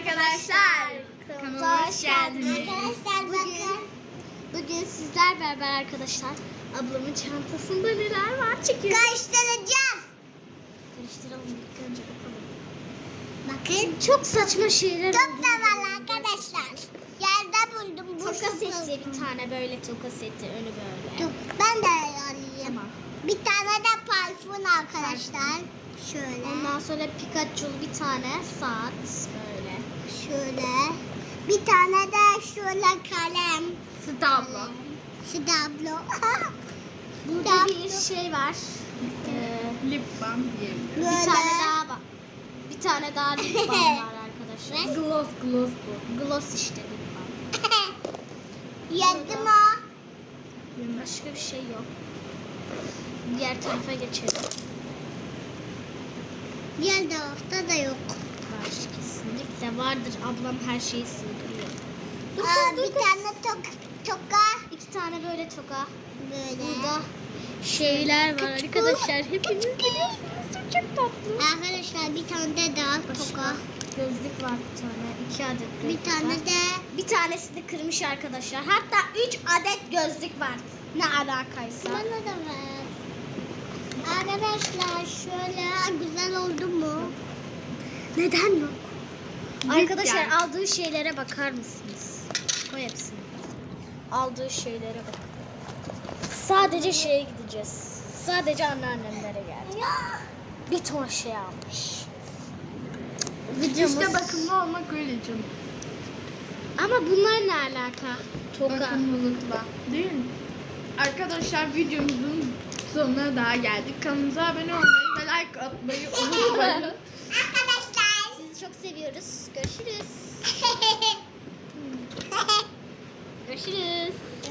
arkadaşlar. Kanalıma hoş geldiniz. Arkadaşlar. Bugün sizler beraber arkadaşlar ablamın çantasında neler var çekiyoruz. Karıştıracağız. Karıştıralım ilk önce bakalım. Bakın. Çok saçma şeyler Çok da var arkadaşlar. Yerde buldum. Bu toka seti bir tane böyle toka seti önü böyle. Ben de alayım. Tamam. Bir tane de parfüm arkadaşlar. Şöyle. Ondan sonra Pikachu'lu bir tane saat böyle. Şöyle. Bir tane de şöyle kalem. Stablo. Stablo. Burada bir şey var. Ee, Lip balm diyebiliriz. bir tane daha var. Bir tane daha lip balm var arkadaşlar. Gloss gloss bu. Gloss işte lip balm. Yedim o. Başka bir şey yok. Diğer tarafa geçelim. Diğer tarafta da yok. Var kesinlikle vardır. Ablam her şeyi sığdırıyor. Dur kız, dur bir tane tok, toka. İki tane böyle toka. Böyle. Burada şeyler var arkadaşlar. Hepiniz biliyorsunuz. Çok, çok tatlı. Arkadaşlar bir tane de daha toka. Gözlük var bir tane. iki adet gözlük Bir tane de. Bir tanesini kırmış arkadaşlar. Hatta üç adet gözlük var. Ne alakaysa. Bana da ver. Arkadaşlar şöyle? Neden yok? Arkadaşlar Cidden. aldığı şeylere bakar mısınız? Koy hepsini. Aldığı şeylere bak. Sadece şeye gideceğiz. Sadece anneannemlere geldik. Bir ton şey almış. Videomuz... İşte bakımlı olmak öyle canım. Ama bunlar ne alaka? Toka. Bakımlılıkla. Değil mi? Arkadaşlar videomuzun sonuna daha geldik. Kanalımıza abone olmayı ve like atmayı unutmayın. Seviyoruz. Görüşürüz. Görüşürüz.